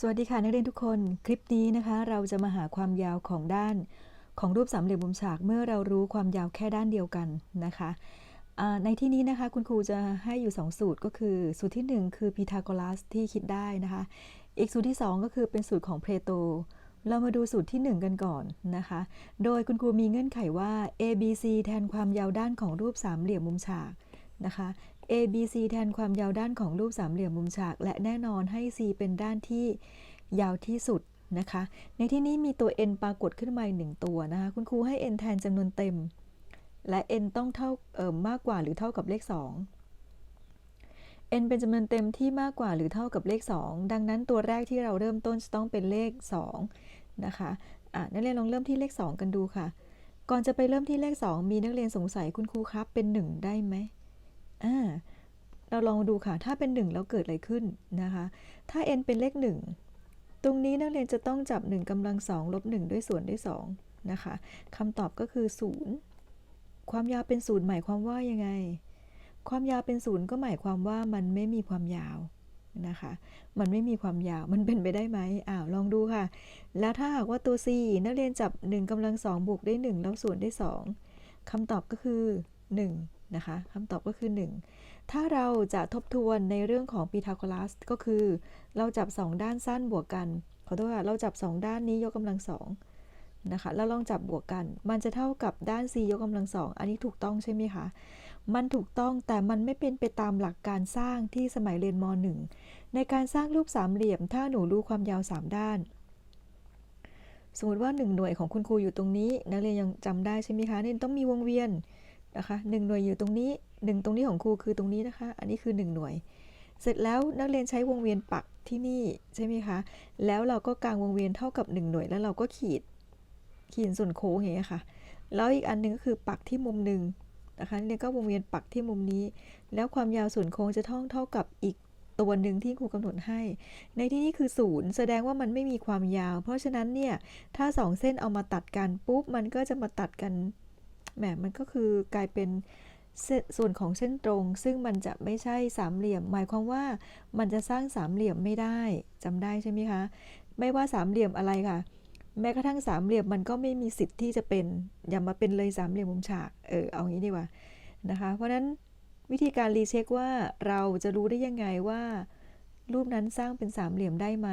สวัสดีค่ะนักเรียนทุกคน คลิปนี้นะคะ เราจะมาหาความยาวของด้าน ของรูปสามเหลี่ยมมุมฉากเมื่อเรารู้ความยาวแค่ด้านเดียวกันนะคะในที่นี้นะคะคุณครูจะให้อยู่ 2 สูตรก็คือ สูตรที่ 1 คือพีทาโกรัสที่คิดได้นะคะ อีกสูตรที่ 2 ก็คือเป็นสูตรของเพลโต เรามาดูสูตรที่ 1 กันก่อนนะคะ โดยคุณครูมีเงื่อนไขว่า a b c แทนความยาวด้านของรูปสามเหลี่ยมมุมฉากนะคะ a b c แทนความยาวด้านของรูปสามเหลี่ยมมุมฉาก และแน่นอนให้ c เป็นด้านที่ยาวที่สุดนะคะ ในที่นี้มีตัว n ปรากฏขึ้นมาหนึ่งตัวนะคะ คุณครูให้ n แทนจำนวนเต็ม และ n ต้องเท่าเอ่อมากกว่าหรือเท่ากับเลข 2 n เป็นจำนวนเต็มที่มากกว่าหรือเท่ากับเลข 2 ดังนั้นตัวแรกที่เราเริ่มต้นจะต้องเป็นเลข 2 นะคะอะนักเรียนลองเริ่มที่เลข 2 กันดูค่ะ ก่อนจะไปเริ่มที่เลข 2 มีนักเรียนสงสัยคุณครูครับเป็น 1 ได้ไหม อ่าเราลองดูค่ะ ถ้าเป็น 1 แล้วเกิดอะไรขึ้นนะคะ ถ้า n เป็นเลข 1 ตรงนี้นักเรียนจะต้องจับ1กำลัง2ลบ1ด้วยส่วนด้วย2นะคะคำตอบก็คือ 0 ความยาวเป็น0หมายความว่ายังไง ความยาวเป็น0ก็หมายความว่ามันไม่มีความยาวนะคะ มันไม่มีความยาว มันเป็นไปได้ไหมอ้าว ลองดูค่ะ แล้วถ้าหากว่าตัว c นักเรียนจับ1กำลัง2บวกได้ 1 แล้วส่วนได้ 2คำตอบก็คือ 1 นะคะคำตอบก็คือ 1 ถ้าเราจะทบทวนในเรื่องของพีทาโกรัสก็คือ เราจับ 2 ด้านสั้นบวกกัน ขอโทษค่ะ เราจับ 2 ด้านนี้ยกกำลังสองนะคะแล้วลองจับบวกกัน มันจะเท่ากับด้าน c ยกกำลังสองอันนี้ถูกต้องใช่ไหมคะ มันถูกต้องแต่มันไม่เป็นไปตามหลักการสร้างที่สมัยเรียนม .1 ในการสร้างรูปสามเหลี่ยม ถ้าหนูรู้ความยาว 3 ด้าน สมมติว่า 1 หน่วยของคุณครูอยู่ตรงนี้ นักเรียนยังจำได้ใช่ไหมคะนี่ต้องมีวงเวียน นะคะหหน่วยอยู่ตรงนี้1ตรงนี้ของครูคือตรงนี้นะคะ อันนี้คือ 1 หน่วย เสร็จแล้วนักเรียนใช้วงเวียนปักที่นี่ใช่ไหมคะ แล้วเราก็กางวงเวียนเท่ากับ 1 หน่วย แล้วเราก็ขีดขีดส่วนโค้งอย่างเงี้ยค่ะ แล้วอีกอันหนึงก็คือปักที่มุมหนึ่งนะคะนี่ก็วงเวียนปักที่มุมนี้ แล้วความยาวส่วนโค้งจะท่องเท่ากับอีกตัวหนึ่งที่ครูกำหนดให้ ในที่นี้คือศูนย์แสดงว่ามันไม่มีความยาว เพราะฉะนั้นเนี่ย ถ้าสองเส้นเอามาตัดกันปุ๊บ มันก็จะมาตัดกัน แหมมันก็คือกลายเป็นส่วนของเส้นตรง ซึ่งมันจะไม่ใช่สามเหลี่ยม หมายความว่ามันจะสร้างสามเหลี่ยมไม่ได้จำได้ใช่ไหมคะไม่ว่าสามเหลี่ยมอะไรค่ะ แม้กระทั่งสามเหลี่ยมมันก็ไม่มีสิทธิ์ที่จะเป็นอย่ามาเป็นเลยสามเหลี่ยมมุมฉากเออเอางี้ดีกว่านะคะเพราะฉะนั้นวิธีการรีเช็คว่าเราจะรู้ได้ยังไงว่า รูปนั้นสร้างเป็นสามเหลี่ยมได้ไหม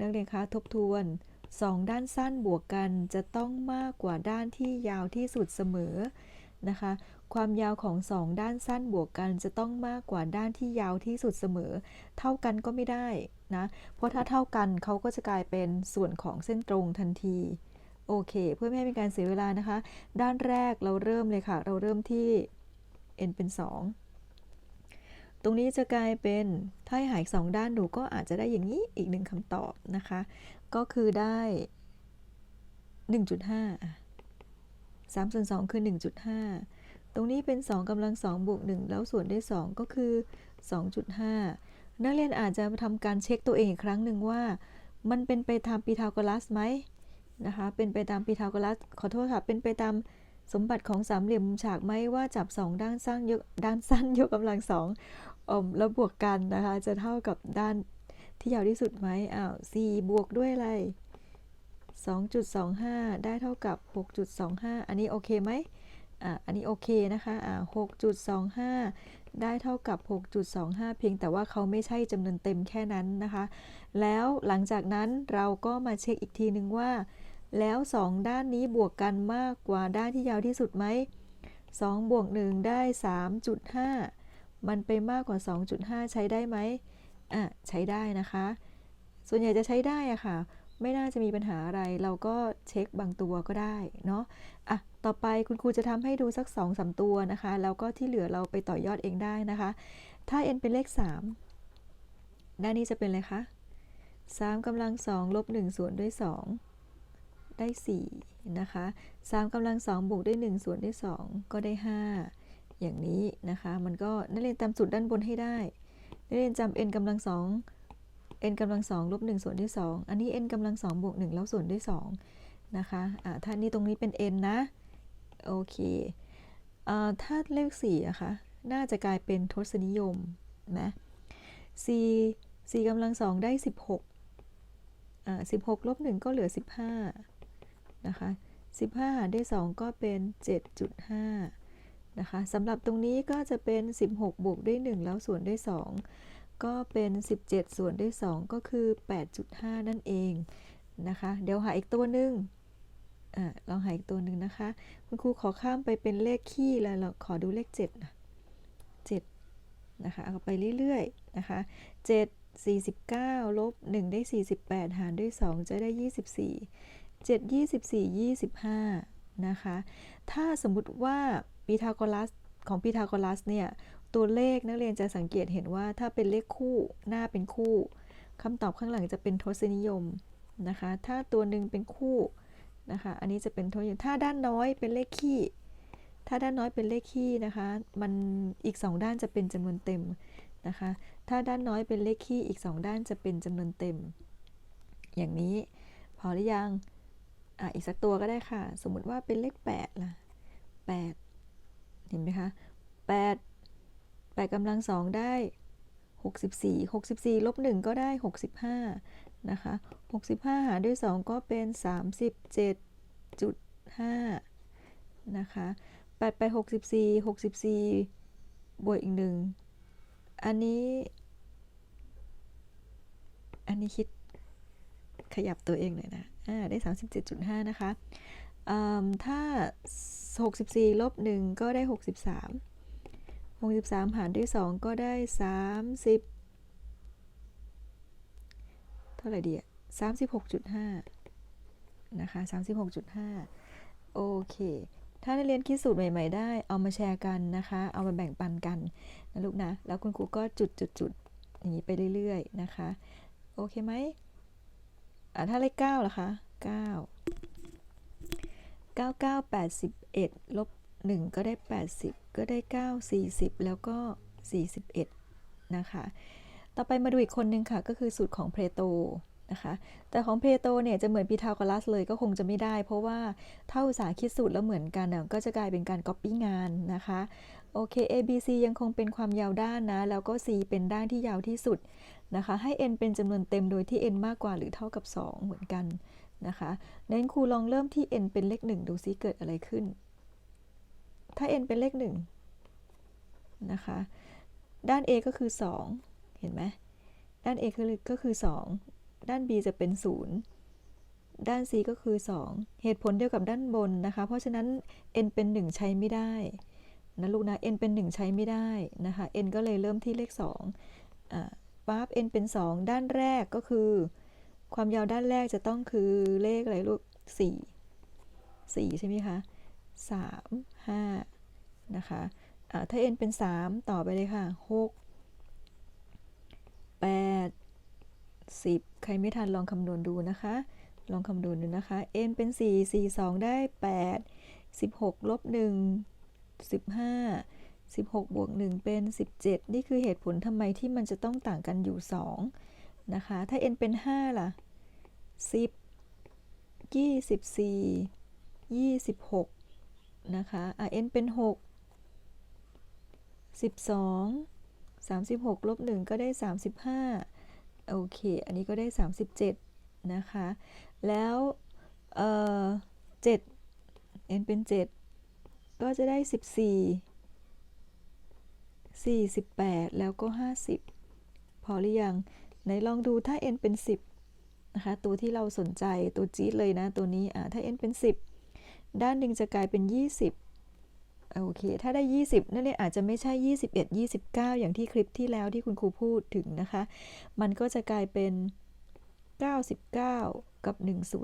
นักเรียนคะทบทวน สองด้านสั้นบวกกันจะต้องมากกว่าด้านที่ยาวที่สุดเสมอนะคะ ความยาวของสองด้านสั้นบวกกันจะต้องมากกว่าด้านที่ยาวที่สุดเสมอ เท่ากันก็ไม่ได้นะ เพราะถ้าเท่ากันเขาก็จะกลายเป็นส่วนของเส้นตรงทันที โอเค เพื่อไม่ให้เป็นการเสียเวลานะคะ ด้านแรกเราเริ่มเลยค่ะ เราเริ่มที่ n เป็น 2 ตรงนี้จะกลายเป็นถ้าหายสองด้านหนูก็อาจจะได้อย่างนี้อีกหนึ่งคำตอบนะคะ ก็คือได้ 1.5 3ส่วน2คือ 1.5 ตรงนี้เป็น 2กำลัง2บวก1แล้วส่วนด้วย 2 ก็คือ 2.5 นักเรียนอาจจะทำการเช็คตัวเองอีกครั้งหนึ่งว่า มันเป็นไปตามพีทาโกรัสไหมนะคะ เป็นไปตามพีทาโกรัส ขอโทษค่ะ เป็นไปตามสมบัติของสามเหลี่ยมมุมฉากไหมว่าจับ2ด้านสั้นยกด้านสั้นยกกำลังสอง แล้วบวกกันนะคะ จะเท่ากับด้านที่ยาวที่สุดไหมอ้าว4บวกด้วยอะไร 2.25 ได้เท่ากับ 6.25 อันนี้โอเคไหมอะอันนี้โอเคนะคะอ่า6.25 ได้เท่ากับ 6.25 เพียงแต่ว่าเขาไม่ใช่จำนวนเต็มแค่นั้นนะคะ แล้วหลังจากนั้นเราก็มาเช็คอีกทีนึงว่า แล้ว 2 ด้านนี้บวกกันมากกว่าด้านที่ยาวที่สุดไหม2บวก1ได้ 3.5 มันไปมากกว่า 2.5 ใช้ได้ไหมอะใช้ได้นะคะ ส่วนใหญ่จะใช้ได้อะค่ะ ไม่น่าจะมีปัญหาอะไร เราก็เช็คบางตัวก็ได้เนาะอะต่อไปคุณครูจะทำให้ดูสัก2อสตัวนะคะ แล้วก็ที่เหลือเราไปต่อยอดเองได้นะคะ ถ้า n เป็นเลข 3 ด้านนี้จะเป็นอะไรคะ3กำลัง2ลบ1ส่วนด้วย 2 ได้4นะคะ3กำลัง2บวกได้1ส่วนด้วย 2 ก็ได้ 5 อย่างนี้นะคะ มันก็นักเรียนจำสูตรด้านบนให้ได้นักเรียนจำ n กำลัง2 n กำลัง2ลบ1ส่วนด้วย2อันนี้ n กำลัง2บวก1แล้วส่วนด้วย2นะคะอ่าถ้านี้ตรงนี้เป็น n นะ โอเคอ่าถ้าเลข4อะคะน่าจะกลายเป็นทศนิยมนะ c c กำลัง2ได้16อ่า16ลบ1ก็เหลือ15นะคะ15หารด้วย2ก็เป็น7.5 นะคะสำหรับตรงนี้ก็จะเป็น 16 บวกด้วย 1 แล้วส่วนด้วย 2 ก็เป็น 17 ส่วนด้วย 2 ก็คือ 8.5 นั่นเองนะคะ เดี๋ยวหาอีกตัวหนึ่งอ่าลองหาอีกตัวหนึ่งนะคะ คุณครูขอข้ามไปเป็นเลขคี่แล้วเราขอดูเลข7นะ7นะคะเอาไปเรื่อยๆนะคะ 7 49 ลบ 1 ได้ 48 หารด้วย 2 จะได้ 24 7 24 25 นะคะ ถ้าสมมุติว่าพีทาโกรัสของพีทาโกรัสเนี่ยตัวเลขนักเรียนจะสังเกตเห็นว่าถ้าเป็นเลขคู่หน้าเป็นคู่คำตอบข้างหลังจะเป็นทศนิยมนะคะ ถ้าตัวหนึ่งเป็นคู่นะคะ อันนี้จะเป็นทศนิยม ถ้าด้านน้อยเป็นเลขคี่ ถ้าด้านน้อยเป็นเลขคี่นะคะ มันอีก 2 ด้านจะเป็นจำนวนเต็มนะคะ ถ้าด้านน้อยเป็นเลขคี่อีก 2 ด้านจะเป็นจำนวนเต็ม อย่างนี้พอหรือยัง อะอีกสักตัวก็ได้ค่ะ สมมุติว่าเป็นเลข8ล่ะ8 เห็นไหมคะ8 8กำลัง2ได้ 64 64ลบ1ก็ได้ 65 นะคะ 65 หารด้วย 2 ก็เป็น 37.5 นะคะ8ไป 64 64 บวกอีก1อันนี้ อันนี้คิดขยับตัวเองหน่อยนะ ได้ 37.5 นะคะถ้า 64 ลบ 1 ก็ได้ 63 63 หารด้วย 2 ก็ได้ 30 เท่าไหร่ดีอะ36.5 นะคะ 36.5 โอเค ถ้านักเรียนคิดสูตรใหม่ ๆ ได้ เอามาแชร์กันนะคะ เอามาแบ่งปันกันนะลูกนะ แล้วคุณครูก็จุดจุดจุดอย่างนี้ไปเรื่อย ๆ นะคะ โอเคไหม อ่าถ้าเลข9ล่ะคะ9 99 81ลบ1ก็ได้80ก็ได้9 40แล้วก็41นะคะ ต่อไปมาดูอีกคนนึงค่ะ ก็คือสูตรของเพโตนะคะ แต่ของเพโตเนี่ยจะเหมือนพีทาโกรัสเลยก็คงจะไม่ได้ เพราะว่าถ้าอุตสาหคิดสูตรแล้วเหมือนกันก็จะกลายเป็นการก๊อปปี้งานนะคะ โอเค A B C ยังคงเป็นความยาวด้านนะ แล้วก็ C เป็นด้านที่ยาวที่สุดนะคะ ให้ n เป็นจำนวนเต็มโดยที่ n มากกว่าหรือเท่ากับ 2 เหมือนกันนะคะนั้นครูลองเริ่มที่ n เป็นเลข 1 ดูซิเกิดอะไรขึ้น ถ้า n เป็นเลข1นะคะด้าน a ก็คือ 2 เห็นไหมด้าน a คือก็คือ 2 ด้าน b จะเป็น 0 ด้าน c ก็คือ 2 เหตุผลเดียวกับด้านบนนะคะ เพราะฉะนั้น n เป็น 1 ใช้ไม่ได้ นะลูกนะ n เป็น 1 ใช้ไม่ได้นะคะ n ก็เลยเริ่มที่เลข2อ่าปั๊บ n เป็น 2 ด้านแรกก็คือ ความยาวด้านแรกจะต้องคือเลขอะไรลูก 4 4 ใช่ไหมคะ 3 5 นะคะะถ้า n เป็น 3 ต่อไปเลยค่ะ 6 8 10 ใครไม่ทันลองคำนวณดูนะคะ ลองคำนวณดูนะคะ n เป็น 4 4 2 ได้ 8 16ลบ1 15 16บวก1เป็น 17 นี่คือเหตุผลทำไมที่มันจะต้องต่างกันอยู่ 2 นะคะ ถ้า n เป็น 5 ล่ะ 10 24 26 นะคะอะ n เป็น 6 12 36ลบ1ก็ได้ 35 โอเค อันนี้ก็ได้ 37 นะคะ แล้วเอ่อ7 n เป็น 7 ก็จะได้ 14 48 แล้วก็ 50 พอหรือยังไหนลองดูถ้า n เป็น 10 นะคะ ตัวที่เราสนใจตัวจี๊ดเลยนะ ตัวนี้อ่าถ้า n เป็น 10 ด้านหนึ่งจะกลายเป็น 20 โอเค ถ้าได้ 20 นั่นเนี่ยอาจจะไม่ใช่ 21 29 อย่างที่คลิปที่แล้วที่คุณครูพูดถึงนะคะ มันก็จะกลายเป็น 99 กับ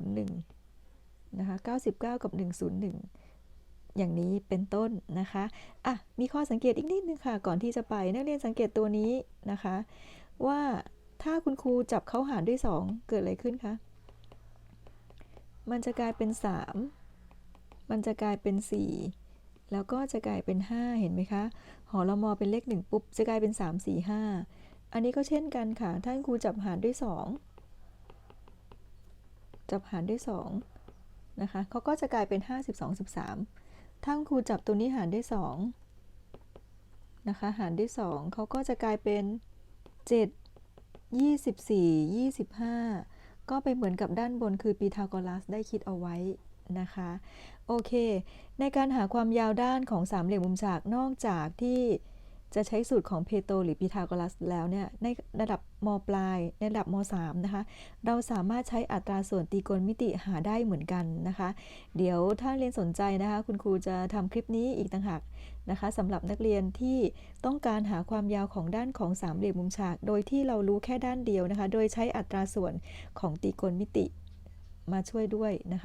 101 นะคะ 99 กับ 101 อย่างนี้เป็นต้นนะคะอะมีข้อสังเกตอีกนิดนึงค่ะ ก่อนที่จะไปนักเรียนสังเกตตัวนี้นะคะ ว่าถ้าคุณครูจับเขาหารด้วย 2 เกิดอะไรขึ้นคะมันจะกลายเป็น 3 มันจะกลายเป็น 4 แล้วก็จะกลายเป็น 5 เห็นไหมคะหอละมอเป็นเลข 1 ปุ๊บ จะกลายเป็น 3 4 5 อันนี้ก็เช่นกันค่ะถ้านครูจับหารด้วย 2 จับหารด้วย 2 นะคะเขาก็จะกลายเป็น 5 12 13 ถ้าครูจับตัวนี้หารด้วย2นะคะ หารด้วย2เขาก็จะกลายเป็น 7 24 25 ก็ก็ไปเหมือนกับด้านบนคือปีทาโกรัสได้คิดเอาไว้นะคะ โอเค ในการหาความยาวด้านของสามเหลี่ยมมุมฉากนอกจากที่ จะใช้สูตรของเพโตหรือพีทาโกรัสแล้วเนี่ยในระดับมปลาย ในระดับม3นะคะ เราสามารถใช้อัตราส่วนตรีโกณมิติหาได้เหมือนกันนะคะ เดี๋ยวถ้าเรียนสนใจนะคะ คุณครูจะทำคลิปนี้อีกต่างหากนะคะสำหรับนักเรียนที่ต้องการหาความยาวของด้านของสามเหลี่ยมมุมฉาก โดยที่เรารู้แค่ด้านเดียวนะคะ โดยใช้อัตราส่วนของตรีโกณมิติมาช่วยด้วยนะคะ